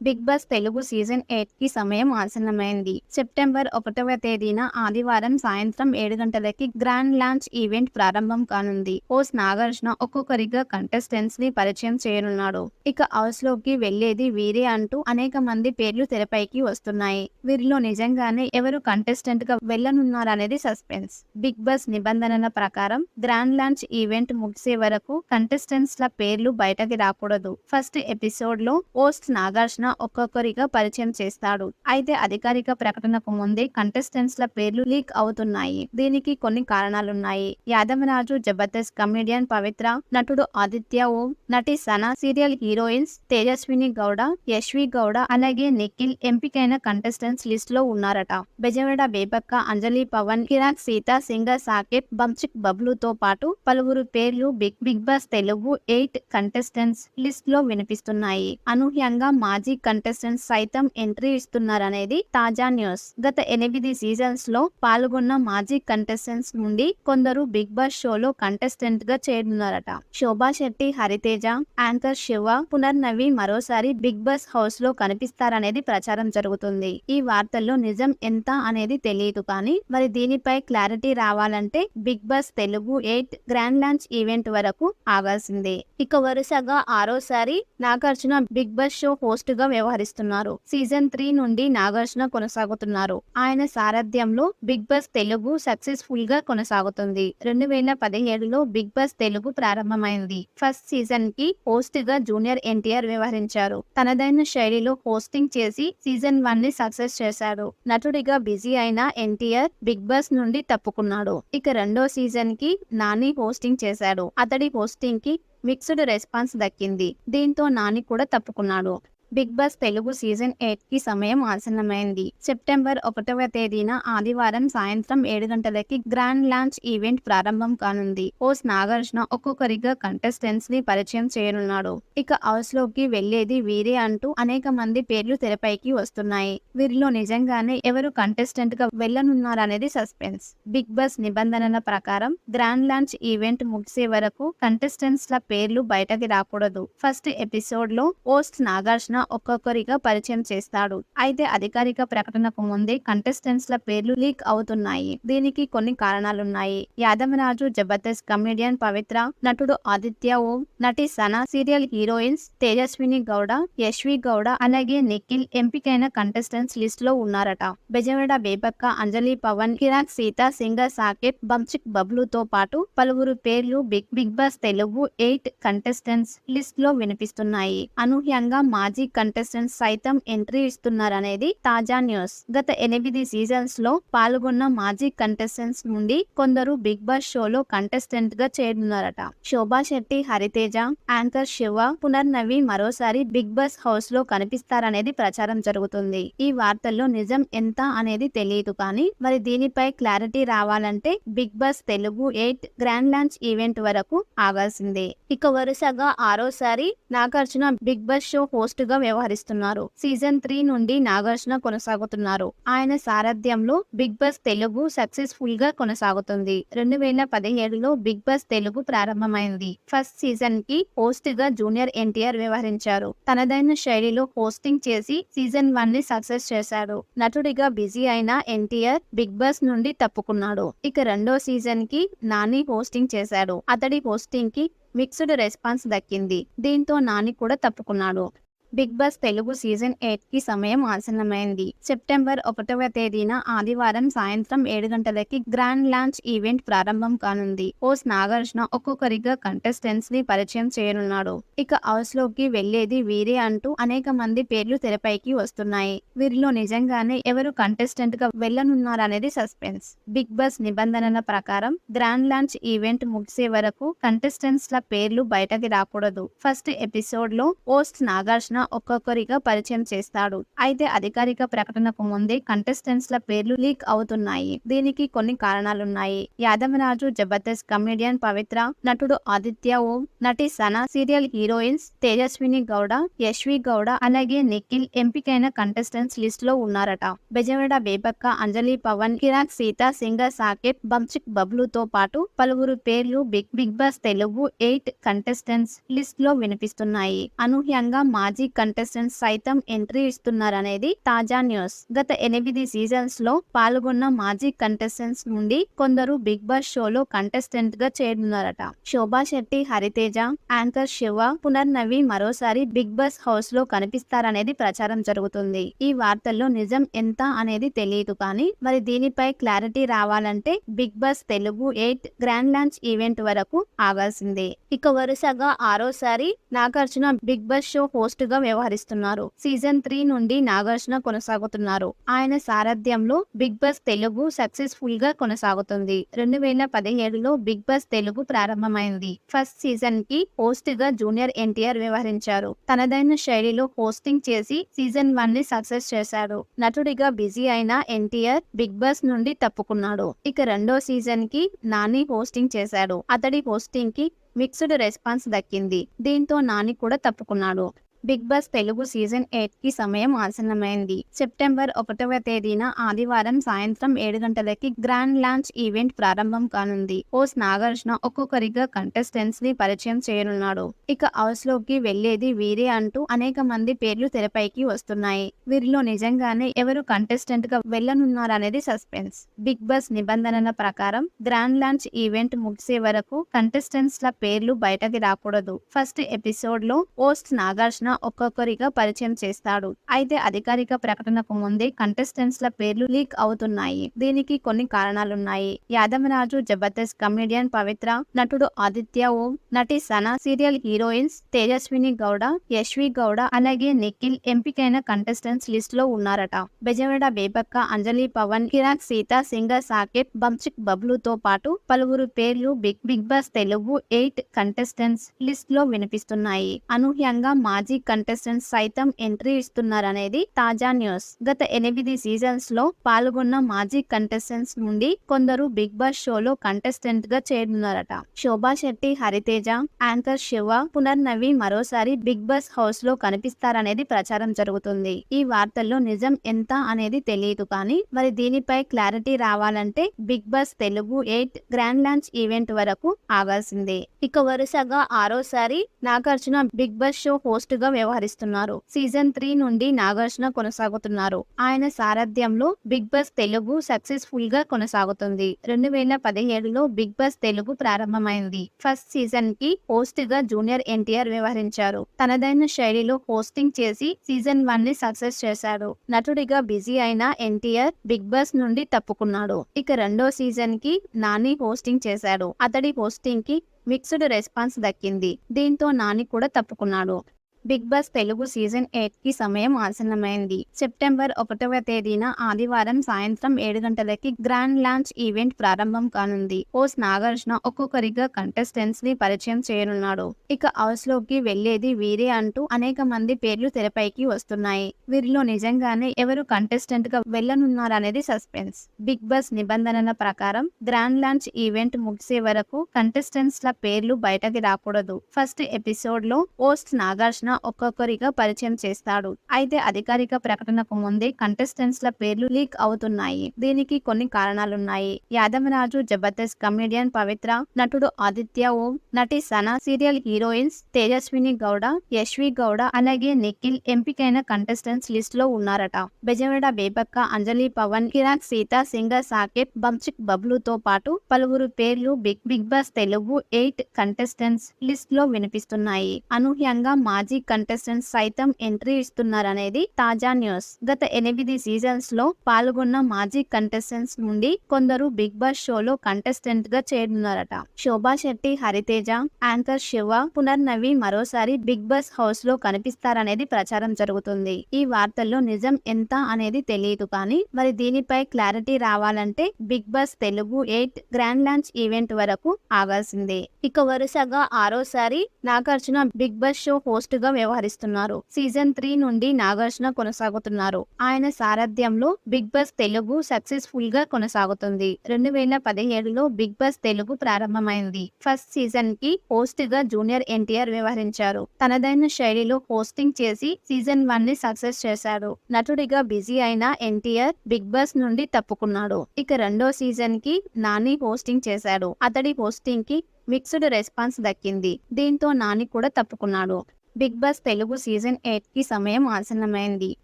Big boss Telugu season ఎయిట్కి సమయం ఆసన్నమైంది. సెప్టెంబర్ ఒకటవ తేదీన ఆదివారం సాయంత్రం ఏడు గంటలకి గ్రాండ్ లాంచ్ ఈవెంట్ ప్రారంభం కానుంది. హోస్ట్ నాగార్జున ఒక్కొక్కరిగా కంటెస్టెంట్స్ని పరిచయం చేయనున్నాడు. ఇక హౌస్లోకి వెళ్ళేది వీరే అంటూ అనేక మంది పేర్లు తెరపైకి వస్తున్నాయి. వీరిలో నిజంగానే ఎవరు కంటెస్టెంట్గా వెళ్ళనున్నారనేది సస్పెన్స్. బిగ్ బాస్ నిబంధనల ప్రకారం గ్రాండ్ లాంచ్ ఈవెంట్ ముగిసే వరకు కంటెస్టెంట్స్ ల పేర్లు బయటకి రాకూడదు. ఫస్ట్ ఎపిసోడ్లో హోస్ట్ నాగార్జున ఒక్కొక్కరిగా పరిచయం చేస్తాడు. అయితే అధికారిక ప్రకటనకు ముందే కంటెస్టెంట్స్ ల పేర్లు లీక్ అవుతున్నాయి. దీనికి కొన్ని కారణాలున్నాయి. యాదవరాజు జబర్దస్త్ కమెడియన్ పవిత్ర నటుడు ఆదిత్య ఓం నటి సనా సీరియల్ హీరోయిన్స్ తేజస్విని గౌడ యశ్వి గౌడ అలాగే నిఖిల్ ఎంపికైన కంటెస్టెంట్స్ లిస్ట్లో ఉన్నారట. బెజవాడ బేబక్క అంజలి పవన్ కిరాక్ సీత సింగర్ సాకేత్ బంచిక్ బబ్లుతో పాటు పలువురు పేర్లు big big boss Telugu eight contestants లిస్ట్లో వినిపిస్తున్నాయి. అనూహ్యంగా మాజీ కంటెస్టెంట్స్ సైతం ఎంట్రీ ఇస్తున్నారనేది తాజా న్యూస్ గత ఎనిమిది సీజన్స్లో పాల్గొన్న మాజీ కంటెస్టెంట్స్ నుండి కొందరు బిగ్ బాస్ షోలో కంటెస్టెంట్గా చేరున్నారట శోభా శెట్టి హరితేజ యాంకర్ శివ పునర్నవి మరోసారి బిగ్ బాస్ హౌస్లో కనిపిస్తారనేది ప్రచారం జరుగుతుంది. ఈ వార్తల్లో నిజం ఎంత అనేది తెలియదు కానీ మరి దీనిపై క్లారిటీ రావాలంటే Bigg Boss Telugu eight grand launch event వరకు ఆగాల్సిందే. ఇక వరుసగా ఆరోసారి నాగార్జున బిగ్ బాస్ షో హోస్ట్గా వ్యవహరిస్తున్నారు. సీజన్ త్రీ నుండి నాగార్జున కొనసాగుతున్నారు. ఆయన సారథ్యంలో బిగ్ బాస్ తెలుగు సక్సెస్ఫుల్గా కొనసాగుతుంది. రెండు వేల పదిహేడులో బిగ్ బాస్ తెలుగు ప్రారంభమైంది. ఫస్ట్ సీజన్కి హోస్ట్గా జూనియర్ ఎన్టీఆర్ వ్యవహరించారు. తనదైన శైలిలో హోస్టింగ్ చేసి సీజన్ వన్ని సక్సెస్ చేశాడు నటుడిగా బిజీ అయిన ఎన్టీఆర్ బిగ్ బాస్ నుండి తప్పుకున్నాడు. ఇక రెండో సీజన్కి నాని హోస్టింగ్ చేశాడు. అతడి హోస్టింగ్కి మిక్స్డ్ రెస్పాన్స్ దక్కింది. దీంతో నాని కూడా తప్పుకున్నాడు. బిగ్ బాస్ తెలుగు సీజన్ ఎయిట్కి సమయం ఆసన్నమైంది. సెప్టెంబర్ ఒకటవ తేదీన ఆదివారం సాయంత్రం ఏడు గంటలకి గ్రాండ్ లాంచ్ ఈవెంట్ ప్రారంభం కానుంది. హోస్ట్ నాగార్జున ఒక్కొక్కరిగా కంటెస్టెంట్స్ని పరిచయం చేయనున్నాడు. ఇక హౌస్లోకి వెళ్ళేది వీరే అంటూ అనేక మంది పేర్లు తెరపైకి వస్తున్నాయి. వీరిలో నిజంగానే ఎవరు కంటెస్టెంట్గా వెళ్ళనున్నారనేది సస్పెన్స్. బిగ్ బాస్ నిబంధనల ప్రకారం గ్రాండ్ లాంచ్ ఈవెంట్ ముగిసే వరకు కంటెస్టెంట్స్ ల పేర్లు బయటకి రాకూడదు. ఫస్ట్ ఎపిసోడ్లో హోస్ట్ నాగార్జున ఒక్కొక్కరిగా పరిచయం చేస్తాడు. అయితే అధికారిక ప్రకటనకు ముందే కంటెస్టెంట్స్ ల పేర్లు లీక్ అవుతున్నాయి. దీనికి కొన్ని కారణాలున్నాయి. యాదవరాజు జబర్దస్త్ కమెడియన్ పవిత్ర నటుడు ఆదిత్య ఓం నటి సనా సీరియల్ హీరోయిన్స్ తేజస్విని గౌడ యశ్వి గౌడ అలాగే నిఖిల్ ఎంపికైన కంటెస్టెంట్స్ లిస్ట్లో ఉన్నారట. బెజవాడ బేబక్క అంజలి పవన్ కిరాక్ సీత సింగర్ సాకేత్ బంచిక్ బబ్లుతో పాటు పలువురు పేర్లు Bigg Bigg Boss Telugu eight contestants లిస్ట్లో వినిపిస్తున్నాయి. అనూహ్యంగా మాజీ కంటెస్టెంట్స్ సైతం ఎంట్రీ ఇస్తున్నారనేది తాజా న్యూస్ గత ఎనిమిది సీజన్స్లో పాల్గొన్న మాజీ కంటెస్టెంట్స్ నుండి కొందరు బిగ్ బాస్ షోలో కంటెస్టెంట్గా చేరున్నారట శోభా శెట్టి హరితేజ యాంకర్ శివ పునర్నవి మరోసారి బిగ్ బాస్ హౌస్లో కనిపిస్తారనేది ప్రచారం జరుగుతుంది. ఈ వార్తల్లో నిజం ఎంత అనేది తెలియదు కానీ మరి దీనిపై క్లారిటీ రావాలంటే Bigg Boss Telugu eight grand launch event వరకు ఆగాల్సిందే. ఇక వరుసగా ఆరోసారి నాగార్జున బిగ్ బాస్ షో హోస్ట్గా వ్యవహరిస్తున్నారు. సీజన్ త్రీ నుండి నాగార్జున కొనసాగుతున్నారు. ఆయన సారథ్యంలో బిగ్ బాస్ తెలుగు సక్సెస్ఫుల్గా కొనసాగుతుంది. రెండు వేల పదిహేడులో బిగ్ బాస్ తెలుగు ప్రారంభమైంది. ఫస్ట్ సీజన్కి హోస్ట్గా జూనియర్ ఎన్టీఆర్ వ్యవహరించారు. తనదైన శైలిలో హోస్టింగ్ చేసి సీజన్ వన్ని సక్సెస్ చేశాడు. నటుడిగా బిజీ అయిన ఎన్టీఆర్ బిగ్ బాస్ నుండి తప్పుకున్నాడు. ఇక రెండో సీజన్కి నాని హోస్టింగ్ చేశాడు. అతడి హోస్టింగ్కి మిక్స్డ్ రెస్పాన్స్ దక్కింది. దీంతో నాని కూడా తప్పుకున్నాడు. బిగ్ బాస్ తెలుగు సీజన్ ఎయిట్కి సమయం ఆసన్నమైంది. సెప్టెంబర్ ఒకటవ తేదీన ఆదివారం సాయంత్రం ఏడు గంటలకి గ్రాండ్ లాంచ్ ఈవెంట్ ప్రారంభం కానుంది. హోస్ట్ నాగార్జున ఒక్కొక్కరిగా కంటెస్టెంట్స్ని పరిచయం చేయనున్నాడు. ఇక హౌస్లోకి వెళ్ళేది వీరే అంటూ అనేక మంది పేర్లు తెరపైకి వస్తున్నాయి. వీరిలో నిజంగానే ఎవరు కంటెస్టెంట్గా వెళ్ళనున్నారనేది సస్పెన్స్. బిగ్ బాస్ నిబంధనల ప్రకారం గ్రాండ్ లాంచ్ ఈవెంట్ ముగిసే వరకు కంటెస్టెంట్స్ ల పేర్లు బయటకి రాకూడదు. ఫస్ట్ ఎపిసోడ్లో హోస్ట్ నాగార్జున ఒక్కొక్కరిగా పరిచయం చేస్తాడు. అయితే అధికారిక ప్రకటనకు ముందే కంటెస్టెంట్స్ ల పేర్లు లీక్ అవుతున్నాయి. దీనికి కొన్ని కారణాలున్నాయి. యాదవరాజు జబర్దస్త్ కమెడియన్ పవిత్ర నటుడు ఆదిత్య ఓం నటి సనా సీరియల్ హీరోయిన్స్ తేజస్విని గౌడ యశ్వి గౌడ అలాగే నిఖిల్ ఎంపికైన కంటెస్టెంట్స్ లిస్ట్లో ఉన్నారట. బెజవాడ బేబక్క అంజలి పవన్ కిరాక్ సీత సింగర్ సాకేత్ బంచిక్ బబ్లుతో పాటు పలువురు పేర్లు Bigg Bigg Boss Telugu eight contestants లిస్ట్లో వినిపిస్తున్నాయి. అనూహ్యంగా మాజీ కంటెస్టెంట్స్ సైతం ఎంట్రీ ఇస్తున్నారనేది తాజా న్యూస్ గత ఎనిమిది సీజన్స్లో పాల్గొన్న మాజీ కంటెస్టెంట్స్ నుండి కొందరు బిగ్ బాస్ షోలో కంటెస్టెంట్గా చేరున్నారట శోభా శెట్టి హరితేజ యాంకర్ శివ పునర్నవి మరోసారి బిగ్ బాస్ హౌస్లో కనిపిస్తారనేది ప్రచారం జరుగుతుంది. ఈ వార్తల్లో నిజం ఎంత అనేది తెలియదు కానీ మరి దీనిపై క్లారిటీ రావాలంటే Bigg Boss Telugu eight grand launch event వరకు ఆగాల్సిందే. ఇక వరుసగా ఆరోసారి నాగార్జున బిగ్ బాస్ షో హోస్ట్గా వ్యవహరిస్తున్నారు. సీజన్ త్రీ నుండి నాగార్జున కొనసాగుతున్నారు. ఆయన సారథ్యంలో బిగ్ బాస్ తెలుగు సక్సెస్ఫుల్గా కొనసాగుతుంది. రెండు వేల పదిహేడులో బిగ్ బాస్ తెలుగు ప్రారంభమైంది. ఫస్ట్ సీజన్కి హోస్ట్గా జూనియర్ ఎన్టీఆర్ వ్యవహరించారు. తనదైన శైలిలో హోస్టింగ్ చేసి సీజన్ వన్ని సక్సెస్ చేశాడు నటుడిగా బిజీ అయిన ఎన్టీఆర్ బిగ్ బాస్ నుండి తప్పుకున్నాడు. ఇక రెండో సీజన్కి నాని హోస్టింగ్ చేశాడు. అతడి హోస్టింగ్కి మిక్స్డ్ రెస్పాన్స్ దక్కింది. దీంతో నాని కూడా తప్పుకున్నాడు. బిగ్ బాస్ తెలుగు సీజన్ ఎయిట్కి సమయం ఆసన్నమైంది. సెప్టెంబర్ ఒకటవ తేదీన ఆదివారం సాయంత్రం ఏడు గంటలకి గ్రాండ్ లాంచ్ ఈవెంట్ ప్రారంభం కానుంది. హోస్ట్ నాగార్జున ఒక్కొక్కరిగా కంటెస్టెంట్స్ని పరిచయం చేయనున్నాడు. ఇక హౌస్లోకి వెళ్ళేది వీరే అంటూ అనేక మంది పేర్లు తెరపైకి వస్తున్నాయి. వీరిలో నిజంగానే ఎవరు కంటెస్టెంట్గా వెళ్ళనున్నారనేది సస్పెన్స్. బిగ్ బాస్ నిబంధనల ప్రకారం గ్రాండ్ లాంచ్ ఈవెంట్ ముగిసే వరకు కంటెస్టెంట్స్ ల పేర్లు బయటకి రాకూడదు. ఫస్ట్ ఎపిసోడ్లో హోస్ట్ నాగార్జున ఒక్కొక్కరిగా పరిచయం చేస్తాడు. అయితే అధికారిక ప్రకటనకు ముందే కంటెస్టెంట్స్ ల పేర్లు లీక్ అవుతున్నాయి. దీనికి కొన్ని కారణాలున్నాయి. యాదవరాజు జబర్దస్త్ కమెడియన్ పవిత్ర నటుడు ఆదిత్య ఓం నటి సనా సీరియల్ హీరోయిన్స్ తేజస్విని గౌడ యశ్వి గౌడ అలాగే నిఖిల్ ఎంపికైన కంటెస్టెంట్స్ లిస్ట్లో ఉన్నారట. బెజవాడ బేబక్క అంజలి పవన్ కిరాక్ సీత సింగర్ సాకేత్ బంచిక్ బబ్లుతో పాటు పలువురు పేర్లు Bigg Bigg Boss Telugu eight contestants లిస్ట్లో వినిపిస్తున్నాయి. అనూహ్యంగా మాజీ కంటెస్టెంట్స్ సైతం ఎంట్రీ ఇస్తున్నారనేది తాజా న్యూస్ గత ఎనిమిది సీజన్స్లో పాల్గొన్న మాజీ కంటెస్టెంట్స్ నుండి కొందరు బిగ్ బాస్ షోలో కంటెస్టెంట్గా చేరున్నారట శోభా శెట్టి హరితేజ యాంకర్ శివ పునర్నవి మరోసారి బిగ్ బాస్ హౌస్లో కనిపిస్తారనేది ప్రచారం జరుగుతుంది. ఈ వార్తల్లో నిజం ఎంత అనేది తెలియదు కానీ మరి దీనిపై క్లారిటీ రావాలంటే Bigg Boss Telugu eight grand launch event వరకు ఆగాల్సిందే. ఇక వరుసగా ఆరోసారి నాగార్జున బిగ్ బాస్ షో హోస్ట్గా వ్యవహరిస్తున్నారు. సీజన్ త్రీ నుండి నాగార్జున కొనసాగుతున్నారు. ఆయన సారథ్యంలో బిగ్ బాస్ తెలుగు సక్సెస్ఫుల్గా కొనసాగుతుంది. రెండు వేల పదిహేడులో బిగ్ బాస్ తెలుగు ప్రారంభమైంది. ఫస్ట్ సీజన్కి హోస్ట్గా జూనియర్ ఎన్టీఆర్ వ్యవహరించారు. తనదైన శైలిలో హోస్టింగ్ చేసి సీజన్ వన్ని సక్సెస్ చేశాడు నటుడిగా బిజీ అయిన ఎన్టీఆర్ బిగ్ బాస్ నుండి తప్పుకున్నాడు. ఇక రెండో సీజన్కి నాని హోస్టింగ్ చేశాడు. అతడి హోస్టింగ్కి మిక్స్డ్ రెస్పాన్స్ దక్కింది. దీంతో నాని కూడా తప్పుకున్నాడు. బిగ్ బాస్ తెలుగు సీజన్ ఎయిట్కి సమయం ఆసన్నమైంది. సెప్టెంబర్ ఒకటవ తేదీన ఆదివారం సాయంత్రం ఏడు గంటలకి గ్రాండ్ లాంచ్ ఈవెంట్ ప్రారంభం కానుంది. హోస్ట్ నాగార్జున ఒక్కొక్కరిగా కంటెస్టెంట్స్ని పరిచయం చేయనున్నాడు. ఇక హౌస్లోకి వెళ్ళేది వీరే అంటూ అనేక మంది పేర్లు తెరపైకి వస్తున్నాయి. వీరిలో నిజంగానే ఎవరు కంటెస్టెంట్గా వెళ్ళనున్నారనేది సస్పెన్స్. బిగ్ బాస్ నిబంధనల ప్రకారం గ్రాండ్ లాంచ్ ఈవెంట్ ముగిసే వరకు కంటెస్టెంట్స్ ల పేర్లు బయటకి రాకూడదు. ఫస్ట్ ఎపిసోడ్లో హోస్ట్ నాగార్జున ఒక్కొక్కరిగా పరిచయం చేస్తాడు. అయితే అధికారిక ప్రకటనకు ముందే కంటెస్టెంట్స్ ల పేర్లు లీక్ అవుతున్నాయి. దీనికి కొన్ని కారణాలున్నాయి. యాదవరాజు జబర్దస్త్ కమెడియన్ పవిత్ర నటుడు ఆదిత్య ఓం నటి సనా సీరియల్ హీరోయిన్స్ తేజస్విని గౌడ యశ్వి గౌడ అలాగే నిఖిల్ ఎంపికైన కంటెస్టెంట్స్ లిస్ట్లో ఉన్నారట. బెజవాడ బేబక్క అంజలి పవన్ కిరాక్ సీత సింగర్ సాకేత్ బంచిక్ బబ్లుతో పాటు పలువురు పేర్లు Bigg Bigg Boss Telugu eight contestants లిస్ట్లో వినిపిస్తున్నాయి. అనూహ్యంగా మాజీ కంటెస్టెంట్స్ సైతం ఎంట్రీ ఇస్తున్నారనేది తాజా న్యూస్. గత ఎనిమిది సీజన్స్లో పాల్గొన్న మాజీ కంటెస్టెంట్స్ నుండి కొందరు బిగ్ బాస్ షోలో కంటెస్టెంట్గా చేరున్నారట శోభా శెట్టి హరితేజ యాంకర్ శివ పునర్నవి మరోసారి బిగ్ బాస్ హౌస్లో కనిపిస్తారనేది ప్రచారం జరుగుతుంది. ఈ వార్తల్లో నిజం ఎంత అనేది తెలియదు కానీ మరి దీనిపై క్లారిటీ రావాలంటే Bigg Boss Telugu eight grand launch event వరకు ఆగాల్సిందే. ఇక వరుసగా ఆరోసారి నాగార్జున బిగ్ బాస్ షో హోస్ట్గా వ్యవహరిస్తున్నారు. సీజన్ త్రీ నుండి నాగార్జున కొనసాగుతున్నారు. ఆయన సారథ్యంలో బిగ్ బాస్ తెలుగు సక్సెస్ఫుల్గా కొనసాగుతుంది. రెండు వేల పదిహేడులో బిగ్ బాస్ తెలుగు ప్రారంభమైంది. ఫస్ట్ సీజన్కి హోస్ట్గా జూనియర్ ఎన్టీఆర్ వ్యవహరించారు. తనదైన శైలిలో హోస్టింగ్ చేసి సీజన్ వన్ని సక్సెస్ చేశాడు. నటుడిగా బిజీ అయిన ఎన్టీఆర్ బిగ్ బాస్ నుండి తప్పుకున్నాడు. ఇక రెండో సీజన్కి నాని హోస్టింగ్ చేశాడు. అతడి హోస్టింగ్కి మిక్స్డ్ రెస్పాన్స్ దక్కింది. దీంతో నాని కూడా తప్పుకున్నాడు. బిగ్ బాస్ తెలుగు సీజన్ ఎయిట్కి సమయం ఆసన్నమైంది.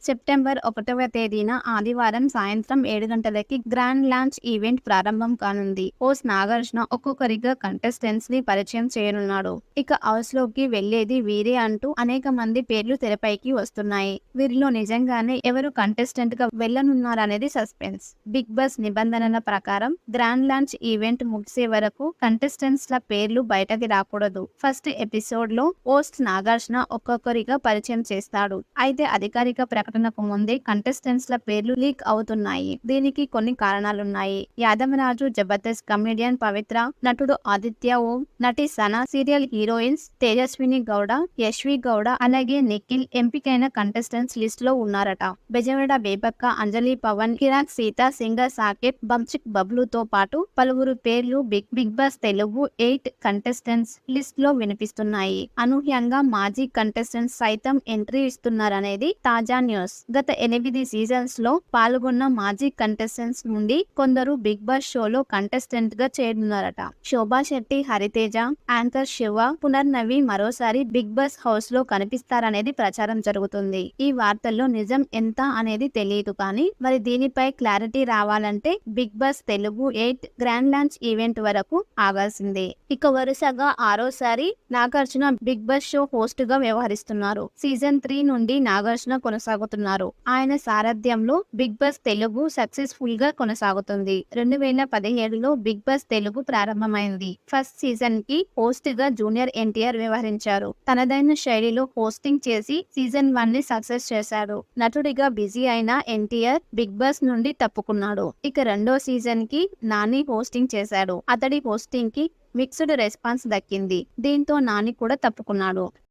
సెప్టెంబర్ ఒకటవ తేదీన ఆదివారం సాయంత్రం ఏడు గంటలకి గ్రాండ్ లాంచ్ ఈవెంట్ ప్రారంభం కానుంది. హోస్ నాగార్జున ఒక్కొక్కరిగా కంటెస్టెంట్స్ని పరిచయం చేయనున్నాడు. ఇక హౌస్లోకి వెళ్ళేది వీరే అంటూ అనేక మంది పేర్లు తెరపైకి వస్తున్నాయి. వీరిలో నిజంగానే ఎవరు కంటెస్టెంట్గా వెళ్ళనున్నారనేది సస్పెన్స్. బిగ్ బాస్ నిబంధనల ప్రకారం గ్రాండ్ లాంచ్ ఈవెంట్ ముగిసే వరకు కంటెస్టెంట్స్ ల పేర్లు బయటకి రాకూడదు. ఫస్ట్ ఎపిసోడ్లో హోస్ట్ నాగార్జున ఒక్కొక్కరిగా పరిచయం చేస్తాడు. అయితే అధికారిక ప్రకటనకు ముందే కంటెస్టెంట్స్ ల పేర్లు లీక్ అవుతున్నాయి. దీనికి కొన్ని కారణాలున్నాయి. యాదవరాజు జబర్దస్త్ కమెడియన్ పవిత్ర నటుడు ఆదిత్య ఓం నటి సనా సీరియల్ హీరోయిన్స్ తేజస్విని గౌడ యశ్వి గౌడ అలాగే నిఖిల్ ఎంపికైన కంటెస్టెంట్స్ లిస్ట్లో ఉన్నారట. బెజవాడ బేబక్క అంజలి పవన్ కిరాక్ సీత సింగర్ సాకేత్ బంచిక్ బబ్లుతో పాటు పలువురు పేర్లు Bigg Bigg Boss Telugu eight contestants లిస్ట్లో వినిపిస్తున్నాయి. అనూహ్యంగా మాజీ కంటెస్టెంట్స్ సైతం ఎంట్రీ ఇస్తున్నారనేది తాజా న్యూస్ గత ఎనిమిది సీజన్స్లో పాల్గొన్న మాజీ కంటెస్టెంట్స్ నుండి కొందరు బిగ్ బాస్ షోలో కంటెస్టెంట్గా చేరున్నారట శోభా శెట్టి హరితేజ యాంకర్ శివ పునర్నవి మరోసారి బిగ్ బాస్ హౌస్లో కనిపిస్తారనేది ప్రచారం జరుగుతుంది. ఈ వార్తల్లో నిజం ఎంత అనేది తెలియదు కానీ మరి దీనిపై క్లారిటీ రావాలంటే Bigg Boss Telugu eight grand launch event వరకు ఆగాల్సిందే. ఇక వరుసగా ఆరోసారి నాగార్జున బిగ్ బాస్ షో హోస్ట్గా వ్యవహరిస్తున్నారు. సీజన్ త్రీ నుండి నాగార్జున కొనసాగుతున్నారు. ఆయన సారథ్యంలో బిగ్ బాస్ తెలుగు సక్సెస్ఫుల్గా కొనసాగుతుంది. రెండు వేల పదిహేడులో బిగ్ బాస్ తెలుగు ప్రారంభమైంది. ఫస్ట్ సీజన్కి హోస్ట్గా జూనియర్ ఎన్టీఆర్ వ్యవహరించారు. తనదైన శైలిలో హోస్టింగ్ చేసి సీజన్ వన్ని సక్సెస్ చేశాడు నటుడిగా బిజీ అయిన ఎన్టీఆర్ బిగ్ బాస్ నుండి తప్పుకున్నాడు. ఇక రెండో సీజన్కి నాని హోస్టింగ్ చేశాడు. అతడి హోస్టింగ్కి మిక్స్డ్ రెస్పాన్స్ దక్కింది. దీంతో నాని కూడా తప్పుకున్నాడు.